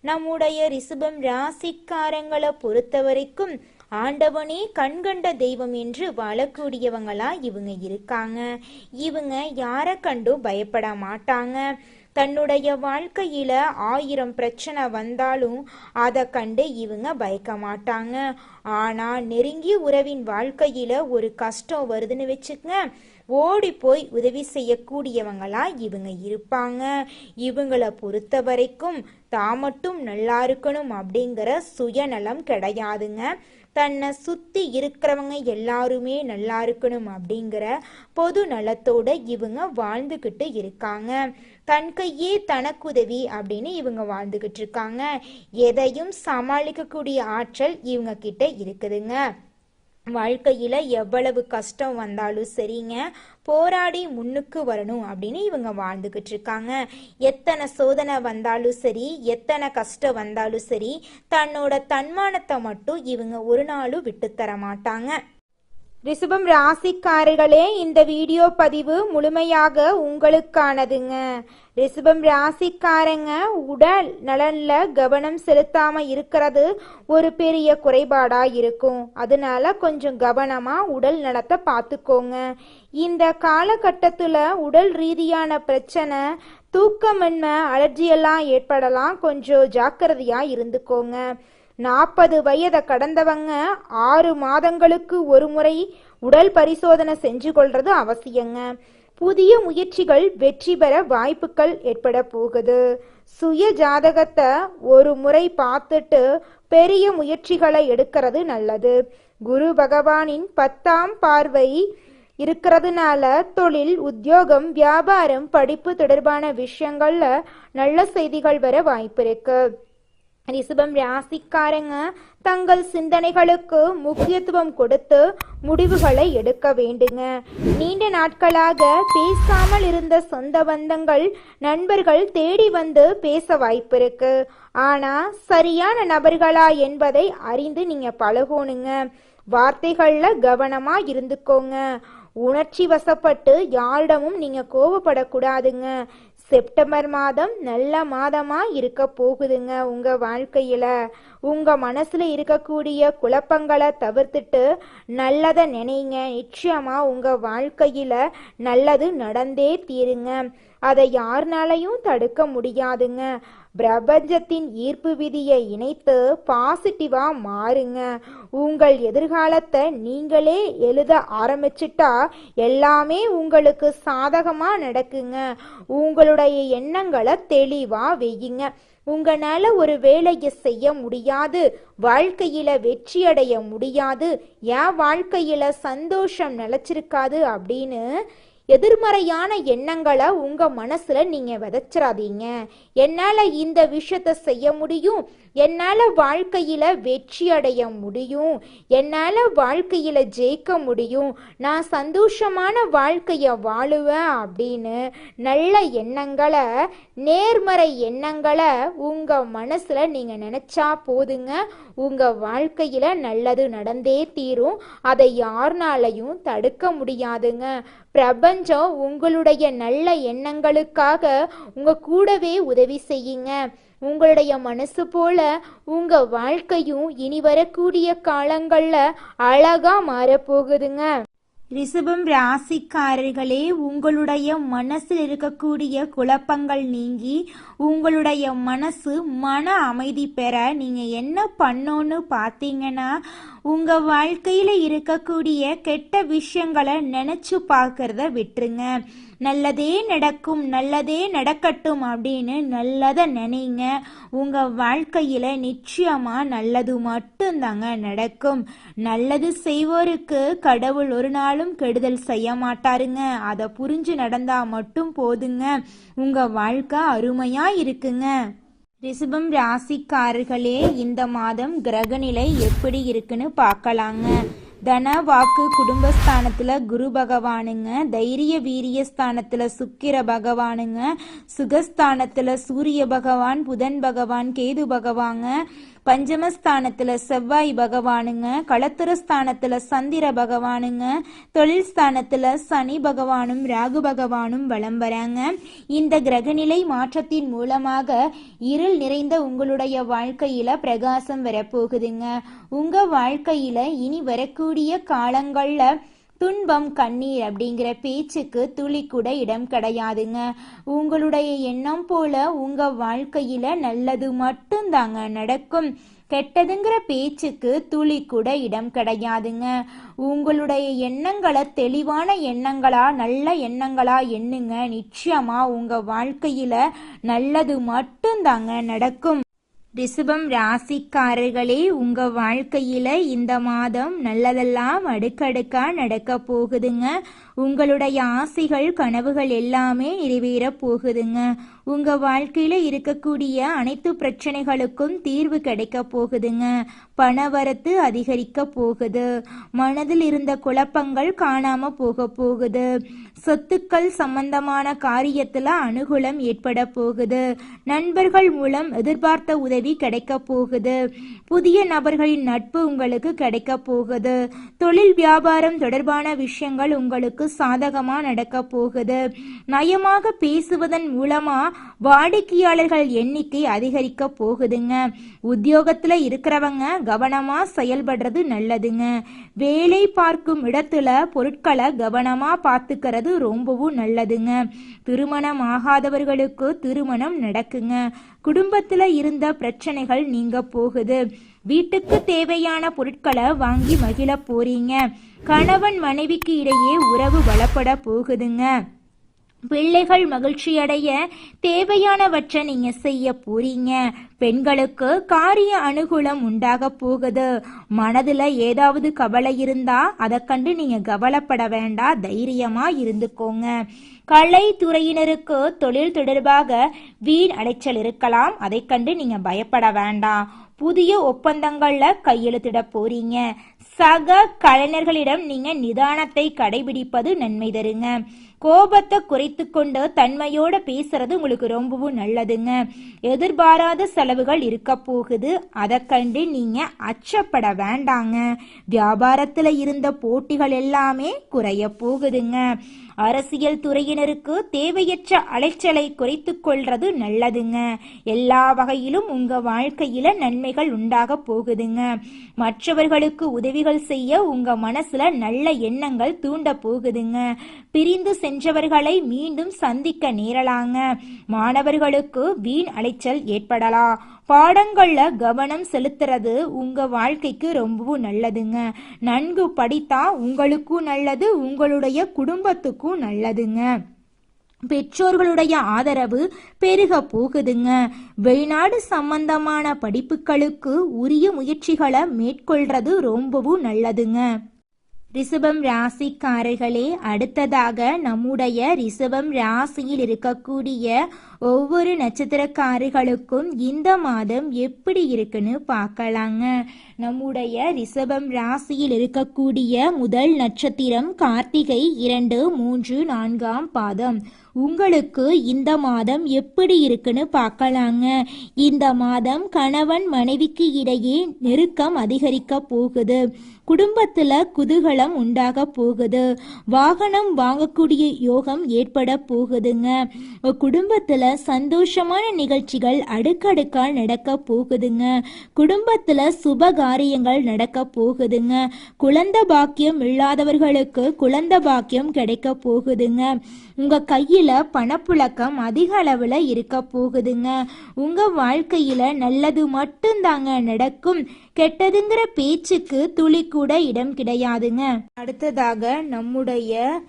நம்முடைய ரிஷபம் ராசிக்காரங்களை பொறுத்த வரைக்கும் ஆண்டவனே கண்கண்ட தெய்வம் என்று வாழக்கூடியவங்களா இவங்க இருக்காங்க. இவங்க யாரை கண்டும் பயப்பட மாட்டாங்க. தன்னுடைய வாழ்க்கையில ஆயிரம் பிரச்சனை வந்தாலும் அதை கண்டு இவங்க பயக்க மாட்டாங்க. ஆனா நெருங்கிய உறவின் வாழ்க்கையில ஒரு கஷ்டம் வருதுன்னு வச்சுக்கங்க. ஓடி போய் உதவி செய்யக்கூடியவங்களா இவங்க இருப்பாங்க. இவங்களை பொறுத்த வரைக்கும் தான் மட்டும் நல்லா இருக்கணும் அப்படிங்கிற சுயநலம் கிடையாதுங்க. தன்னை சுத்தி இருக்கிறவங்க எல்லாருமே நல்லா இருக்கணும் அப்படிங்கிற பொது நலத்தோட இவங்க வாழ்ந்துக்கிட்டு இருக்காங்க. தன் கையே தனக்குதவி அப்படின்னு இவங்க வாழ்ந்துக்கிட்டு இருக்காங்க. எதையும் சமாளிக்கக்கூடிய ஆற்றல் இவங்க கிட்ட இருக்குதுங்க. வாழ்க்கையில் எவ்வளவு கஷ்டம் வந்தாலும் சரிங்க. போராடி முன்னுக்கு வரணும் அப்படின்னு இவங்க வாழ்ந்துக்கிட்டு இருக்காங்க. எத்தனை சோதனை வந்தாலும் சரி எத்தனை கஷ்டம் வந்தாலும் சரி தன்னோட தன்மானத்தை மட்டும் இவங்க ஒரு நாளும் விட்டுத்தர மாட்டாங்க. ரிஷபம் ராசிக்காரர்களே இந்த வீடியோ பதிவு முழுமையாக உங்களுக்கானதுங்க. ரிஷபம் ராசிக்காரங்க உடல் நலன்ல கவனம் செலுத்தாம இருக்கிறது ஒரு பெரிய குறைபாடா இருக்கும். அதனால கொஞ்சம் கவனமா உடல் நலத்தை பார்த்துக்கோங்க. இந்த காலகட்டத்தில் உடல் ரீதியான பிரச்சனை தூக்கமின்மை அலர்ஜியெல்லாம் ஏற்படலாம். கொஞ்சம் ஜாக்கிரதையா இருந்துக்கோங்க. நாற்பது வயதை கடந்தவங்க ஆறு மாதங்களுக்கு ஒரு முறை உடல் பரிசோதனை செஞ்சு கொள்றது அவசியங்க. புதிய முயற்சிகள் வெற்றி பெற வாய்ப்புகள் ஏற்பட போகுது. சுய ஜாதகத்தை ஒரு முறை பார்த்துட்டு பெரிய முயற்சிகளை எடுக்கிறது நல்லது. குரு பகவானின் பத்தாம் பார்வை இருக்கிறதுனால தொழில் உத்தியோகம் வியாபாரம் படிப்பு தொடர்பான விஷயங்கள்ல நல்ல செய்திகள் வர வாய்ப்பு இருக்குது ரிஷபம் ராசிக்காரங்க தங்கள் சிந்தனைகளுக்கு முக்கியத்துவம் கொடுத்து முடிவுகளை எடுக்க வேண்டுங்க. நீண்ட நாட்களாக பேசாமல் இருந்த சொந்த பந்தங்கள் நண்பர்கள் தேடி வந்து பேச வாய்ப்பு இருக்கு. ஆனா சரியான நபர்களா என்பதை அறிந்து நீங்க பழகணுங்க. வார்த்தைகள்ல கவனமா இருந்துக்கோங்க. உணர்ச்சி வசப்பட்டு யாரிடமும் நீங்க கோவப்படக்கூடாதுங்க. செப்டம்பர் மாதம் நல்ல மாதமா இருக்க போகுதுங்க உங்க வாழ்க்கையில. உங்க மனசுல இருக்கக்கூடிய குழப்பங்களை தவிர்த்துட்டு நல்லதை நினைங்க. நிச்சயமா உங்க வாழ்க்கையில நல்லது நடந்தே தீருங்க. அதை யாருனாலையும் தடுக்க முடியாதுங்க. பிரபஞ்சத்தின் ஈர்ப்பு விதியை இணைத்து பாசிட்டிவா மாறுங்க. உங்கள் எதிர்காலத்தை நீங்களே எழுத ஆரம்பிச்சிட்டா எல்லாமே உங்களுக்கு சாதகமா நடக்குங்க. உங்களுடைய எண்ணங்களை தெளிவா வெய்யுங்க உங்களால ஒரு வேலையை செய்ய முடியாது. வாழ்க்கையில வெற்றி அடைய முடியாது. என் வாழ்க்கையில சந்தோஷம் நிலச்சிருக்காது அப்படின்னு எதிர்மறையான எண்ணங்களை உங்கள் மனசில் நீங்கள் விதைச்சிடாதீங்க என்னால் இந்த விஷயத்த செய்ய முடியும். என்னால் வாழ்க்கையில் வெற்றி அடைய முடியும் என்னால் வாழ்க்கையில் ஜெயிக்க முடியும் நான் சந்தோஷமான வாழ்க்கையை வாழுவேன் அப்படின்னு நல்ல எண்ணங்களை நேர்மறை எண்ணங்களை உங்கள் மனசில் நீங்கள் நினச்சா போதுங்க. உங்கள் வாழ்க்கையில் நல்லது நடந்தே தீரும். அதை யாருனாலையும் தடுக்க முடியாதுங்க. பிரபஞ்சம் உங்களுடைய நல்ல எண்ணங்களுக்காக உங்கள் கூடவே உதவி செய்யுங்க. உங்களுடைய மனசு போல உங்க வாழ்க்கையும் இனி வரக்கூடிய காலங்கள்ல அழகா மாறப்போகுதுங்க. ரிஷபம் ராசிக்காரர்களே உங்களுடைய மனசில் இருக்கக்கூடிய குழப்பங்கள் நீங்கி உங்களுடைய மனசு மன அமைதி பெற நீங்கள் என்ன பண்ணோன்னு பார்த்தீங்கன்னா உங்கள் வாழ்க்கையில் இருக்கக்கூடிய கெட்ட விஷயங்களை நினச்சி பார்க்கறத விட்டுருங்க. நல்லதே நடக்கும் நல்லதே நடக்கட்டும் அப்படின்னு நல்லதை நினைங்க. உங்கள் வாழ்க்கையில் நிச்சயமாக நல்லது மட்டும்தாங்க நடக்கும். நல்லது செய்வோருக்கு கடவுள் ஒரு நாளும் கெடுதல் செய்ய மாட்டாருங்க. அதை புரிஞ்சு நடந்தால் மட்டும் போதுங்க. உங்கள் வாழ்க்கை அருமையாக இருக்குங்க. ரிஷபம் ராசிக்காரர்களே இந்த மாதம் கிரகநிலை எப்படி இருக்குன்னு பார்க்கலாங்க. தன வாக்கு குடும்பஸ்தானத்துல குரு பகவானுங்க தைரிய வீரிய ஸ்தானத்துல சுக்கிர பகவானுங்க சுகஸ்தானத்துல சூரிய பகவான் புதன் பகவான் கேது பகவாங்க பஞ்சமஸ்தானத்துல செவ்வாய் பகவானுங்க களத்திரஸ்தானத்துல சந்திர பகவானுங்க தொழில் ஸ்தானத்துல சனி பகவானும் ராகு பகவானும் வலம் வராங்க. இந்த கிரகநிலை மாற்றத்தின் மூலமாக இருள் நிறைந்த உங்களுடைய வாழ்க்கையில பிரகாசம் வரப்போகுதுங்க. உங்க வாழ்க்கையில இனி வரக்கூடிய காலங்கள்ல துன்பம் கண்ணீர் அப்படிங்கிற பேச்சுக்கு துளி கூட இடம் கிடையாதுங்க. உங்களுடைய எண்ணம் போல உங்க வாழ்க்கையில நல்லது மட்டும்தாங்க நடக்கும். கெட்டதுங்கிற பேச்சுக்கு துளி கூட இடம் கிடையாதுங்க. உங்களுடைய எண்ணங்களை தெளிவான எண்ணங்களா நல்ல எண்ணங்களா எண்ணுங்க. நிச்சயமா உங்க வாழ்க்கையில நல்லது மட்டும்தாங்க நடக்கும். ரிஷபம் ராசிக்காரர்களே உங்க வாழ்க்கையில இந்த மாதம் நல்லதெல்லாம் அடுக்கடுக்கா நடக்க போகுதுங்க. உங்களுடைய ஆசைகள் கனவுகள் எல்லாமே நிறைவேற போகுதுங்க. உங்க வாழ்க்கையில இருக்கக்கூடிய அனைத்து பிரச்சனைகளுக்கும் தீர்வு கிடைக்க போகுதுங்க. பணவரத்து அதிகரிக்க போகுது. மனதில் இருந்த குழப்பங்கள் காணாம போக போகுது. சொத்துக்கள் சம்பந்தமான காரியத்துல அனுகூலம் ஏற்பட போகுது. நண்பர்கள் மூலம் எதிர்பார்த்த உதவி கிடைக்க போகுது. புதிய நபர்களின் நட்பு உங்களுக்கு கிடைக்க போகுது. தொழில் வியாபாரம் தொடர்பான விஷயங்கள் உங்களுக்கு சாதகமா நடக்க போகுது. நயமாக பேசுவதன் மூலமா வாடிக்கையாளர்கள் எண்ணிக்கை அதிகரிக்க போகுதுங்க. உத்தியோகத்துல இருக்கிறவங்க கவனமா செயல்படுறது நல்லதுங்க. வேலை பார்க்கும் இடத்துல பொருட்களை கவனமா பார்த்துக்கிறது ரொம்பவும் நல்லதுங்க. திருமணம் ஆகாதவர்களுக்கு திருமணம் நடக்குங்க. குடும்பத்துல இருந்த பிரச்சனைகள் நீங்க போகுது. வீட்டுக்கு தேவையான பொருட்களை வாங்கி மகிழ போறீங்க. கணவன் மனைவிக்கு இடையே உறவு வளப்பட போகுதுங்க. பிள்ளைகள் மகிழ்ச்சியடைய தேவையானவற்றை நீங்க செய்ய போறீங்க. பெண்களுக்கு காரிய அனுகூலம் உண்டாக போகுது. மனதுல ஏதாவது கவலை இருந்தா அதை கண்டு நீங்க கவலைப்பட வேண்டாம் தைரியமா இருந்துக்கோங்க. கலை துறையினருக்கு தொழில் தொடர்பாக வீண் அலைச்சல் இருக்கலாம். அதை கண்டு நீங்க பயப்பட வேண்டாம் புதிய ஒப்பந்தங்கள்ல கையெழுத்திட போறீங்க. சக கலைஞர்களிடம் நீங்க நிதானத்தை கடைபிடிப்பது நன்மை தருங்க. கோபத்தை குறைத்து கொண்டு தன்மையோட பேசுறது உங்களுக்கு ரொம்பவும் நல்லதுங்க. எதிர்பாராத செலவுகள் இருக்க போகுது. அதை கண்டு நீங்க அச்சப்பட வேண்டாங்க. வியாபாரத்துல இருந்த போட்டிகள் எல்லாமே குறைய போகுதுங்க. அரசியல் துறையினருக்கு தேவையற்ற அலைச்சலை குறைத்து கொள்றது நல்லதுங்க. எல்லா வகையிலும் உங்க வாழ்க்கையில நன்மைகள் உண்டாக போகுதுங்க. மற்றவர்களுக்கு உதவிகள் செய்ய உங்க மனசுல நல்ல எண்ணங்கள் தூண்ட போகுதுங்க. பிரிந்து சென்றவர்களை மீண்டும் சந்திக்க நேரலாங்க. மாணவர்களுக்கு வீண் அலைச்சல் ஏற்படலாம். பாடங்களில் கவனம் செலுத்துறது உங்கள் வாழ்க்கைக்கு ரொம்பவும் நல்லதுங்க. நன்கு படித்தா உங்களுக்கும் நல்லது உங்களுடைய குடும்பத்துக்கும் நல்லதுங்க. பெற்றோர்களுடைய ஆதரவு பெருக போகுதுங்க. வெளிநாடு சம்பந்தமான படிப்புகளுக்கு உரிய முயற்சிகளை மேற்கொள்றது ரொம்பவும் நல்லதுங்க. ரிஷபம் ராசிக்காரர்களே அடுத்ததாக நம்முடைய ரிஷபம் ராசியில் இருக்கக்கூடிய ஒவ்வொரு நட்சத்திரக்காரர்களுக்கும் இந்த மாதம் எப்படி இருக்குன்னு பார்க்கலாங்க. நம்முடைய ரிஷபம் ராசியில் இருக்கக்கூடிய முதல் நட்சத்திரம் கார்த்திகை இரண்டு மூன்று நான்காம் பாதம். உங்களுக்கு இந்த மாதம் எப்படி இருக்குன்னு பார்க்கலாங்க. இந்த மாதம் கணவன் மனைவிக்கு இடையே நெருக்கம் அதிகரிக்க போகுது. குடும்பத்துல குதூகலம் உண்டாக போகுது. வாகனம் வாங்கக்கூடிய யோகம் ஏற்பட போகுதுங்க. குடும்பத்துல சந்தோஷமான நிகழ்ச்சிகள் அடுக்கடுக்கால் நடக்க போகுதுங்க. குடும்பத்துல சுப காரியங்கள் நடக்க போகுதுங்க. குழந்த பாக்கியம் இல்லாதவர்களுக்கு குழந்த பாக்கியம் கிடைக்க போகுதுங்க. உங்க கையில் பணப்புழக்கம் அதிக அளவில் இருக்க போகுதுங்க. உங்கள் வாழ்க்கையில் நல்லது மட்டும்தாங்க நடக்கும். கெட்டதுங்கிற பேச்சுக்கு துளி கூட இடம் கிடையாதுங்க. அடுத்ததாக நம்முடைய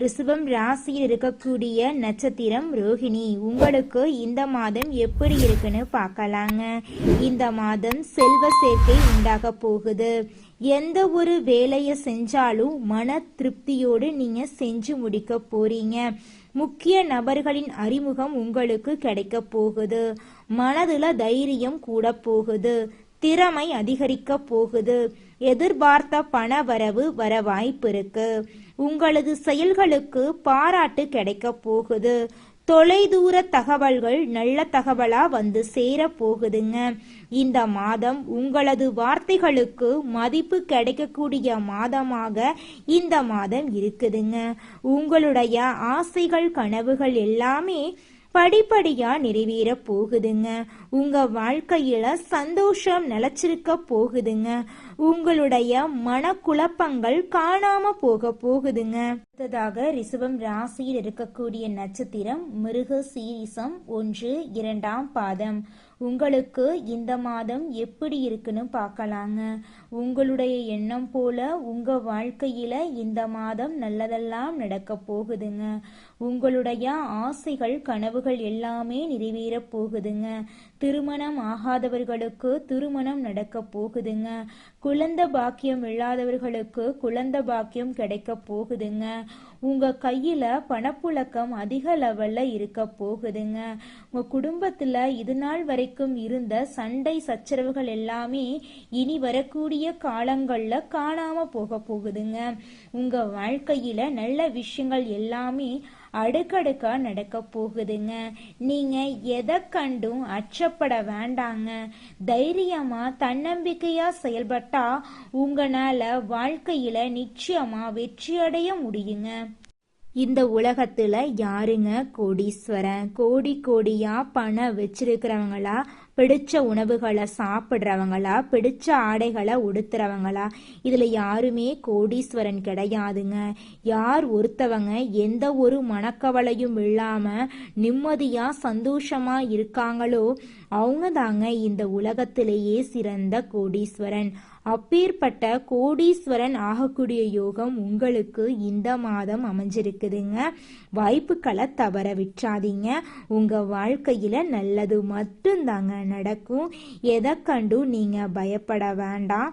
ரிஷபம் ராசியில் இருக்கக்கூடிய நட்சத்திரம் ரோஹிணி. உங்களுக்கு இந்த மாதம் எப்படி இருக்குன்னு பார்க்கலாங்க. இந்த மாதம் செல்வ சேர்க்கை உண்டாக போகுது. எந்த ஒரு வேலையை செஞ்சாலும் மன திருப்தியோடு நீங்கள் செஞ்சு முடிக்க போறீங்க. முக்கிய நபர்களின் அறிமுகம் உங்களுக்கு கிடைக்க போகுது. மனதுல தைரியம் கூட போகுது. திறமை அதிகரிக்க போகுது. எதிர்பார்த்த பண வரவு வர வாய்ப்பு இருக்கு. உங்களது செயல்களுக்கு பாராட்டு கிடைக்க போகுது. தொலைதூர தகவல்கள் நல்ல தகவலா வந்து சேர போகுதுங்க இந்த மாதம் உங்களது வார்த்தைகளுக்கு மதிப்பு கிடைக்கக்கூடிய மாதமாக இந்த மாதம் இருக்குதுங்க. உங்களுடைய ஆசைகள் கனவுகள் எல்லாமே படிப்படியா நிறைவேற போகுதுங்க. உங்க வாழ்க்கையில சந்தோஷம் நிலச்சிருக்க போகுதுங்க. உங்களுடைய மனக்குழப்பங்கள் காணாம போக போகுதுங்க. அடுத்ததாக ரிசவம் ராசியில் இருக்கக்கூடிய நட்சத்திரம் மிருக சீரிசம் ஒன்று இரண்டாம் பாதம். உங்களுக்கு இந்த மாதம் எப்படி இருக்குன்னு பார்க்கலாங்க. உங்களுடைய எண்ணம் போல உங்க வாழ்க்கையில இந்த மாதம் நல்லதெல்லாம் நடக்க போகுதுங்க. உங்களுடைய ஆசைகள் கனவுகள் எல்லாமே நிறைவேற போகுதுங்க. திருமணம் ஆகாதவர்களுக்கு திருமணம் நடக்க போகுதுங்க. குழந்த பாக்கியம் இல்லாதவர்களுக்கு குழந்த பாக்கியம் கிடைக்க போகுதுங்க. உங்க கையில பணப்புழக்கம் அதிக லெவல்ல இருக்க போகுதுங்க. உங்க குடும்பத்துல இது நாள் வரைக்கும் இருந்த சண்டை சச்சரவுகள் எல்லாமே இனி வரக்கூடிய காலங்கள்ல காணாம போக போகுதுங்க. உங்க வாழ்க்கையில நல்ல விஷயங்கள் எல்லாமே அடுக்கடுக்கா நடக்க போகுதுங்க. நீங்க எதை கண்டும் அச்சப்பட வேண்டாங்க. தைரியமா தன்னம்பிக்கையா செயல்பட்டா உங்களால வாழ்க்கையில நிச்சயமா வெற்றியடைய முடியுங்க. இந்த உலகத்துல யாருங்க? கோடீஸ்வரன். கோடி கோடியா பணம் வச்சிருக்கிறவங்களா பிடிச்ச உணவுகளை சாப்பிட்றவங்களா பிடிச்ச ஆடைகளை உடுத்துறவங்களா இதில் யாருமே கோடீஸ்வரன் கிடையாதுங்க. யார் ஒருத்தவங்க எந்த ஒரு மனக்கவலையும் இல்லாமல் நிம்மதியாக சந்தோஷமாக இருக்காங்களோ அவங்க தாங்க இந்த உலகத்திலேயே சிறந்த கோடீஸ்வரன். அப்பேற்பட்ட கோடீஸ்வரன் ஆகக்கூடிய யோகம் உங்களுக்கு இந்த மாதம் அமைஞ்சிருக்குதுங்க. வாய்ப்புகளை தவற விட்டுறாதீங்க. உங்கள் வாழ்க்கையில் நல்லது மட்டும்தாங்க நடக்கும். எதை கண்டும் நீங்கள் பயப்பட வேண்டாம்.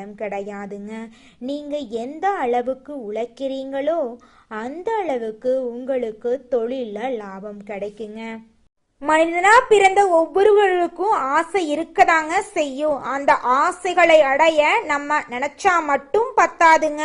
இடம் கிடையாதுங்க. நீங்க எந்த அளவுக்கு உழைக்கிறீங்களோ அந்த அளவுக்கு உங்களுக்கு தொழில்ல லாபம் கிடைக்குங்க. மனிதனா பிறந்த ஒவ்வொருவருக்கும் ஆசை இருக்கதாங்க செய்யும். அந்த ஆசைகளை அடைய நம்ம நினைச்சா மட்டும் பத்தாதுங்க.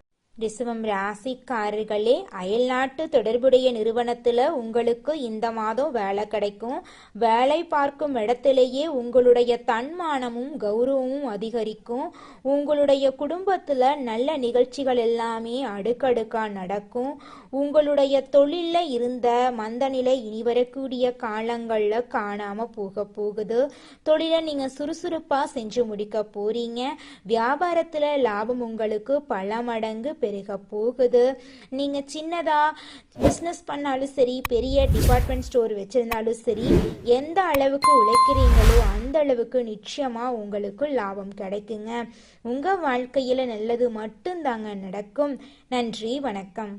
ரிசவம் ராசிக்காரர்களே அயல்நாட்டு தொடர்புடைய நிறுவனத்தில் உங்களுக்கு இந்த மாதம் வேலை கிடைக்கும். வேலை பார்க்கும் இடத்திலேயே உங்களுடைய தன்மானமும் கௌரவமும் அதிகரிக்கும். உங்களுடைய குடும்பத்தில் நல்ல நிகழ்ச்சிகள் எல்லாமே அடுக்கடுக்காக நடக்கும். உங்களுடைய தொழிலில் இருந்த மந்தநிலை இனி வரக்கூடிய காலங்களில் காணாமல் போக போகுது. தொழிலை நீங்கள் சுறுசுறுப்பாக செஞ்சு முடிக்க போகிறீங்க வியாபாரத்தில் லாபம் உங்களுக்கு பல மடங்கு பெருக போகுது. நீங்கள் சின்னதாக பிஸ்னஸ் பண்ணாலும் சரி பெரிய டிபார்ட்மெண்ட் ஸ்டோர் வச்சுருந்தாலும் சரி எந்த அளவுக்கு உழைக்கிறீங்களோ அந்த அளவுக்கு நிச்சயமாக உங்களுக்கு லாபம் கிடைக்குங்க. உங்கள் வாழ்க்கையில் நல்லது மட்டும்தாங்க நடக்கும். நன்றி வணக்கம்.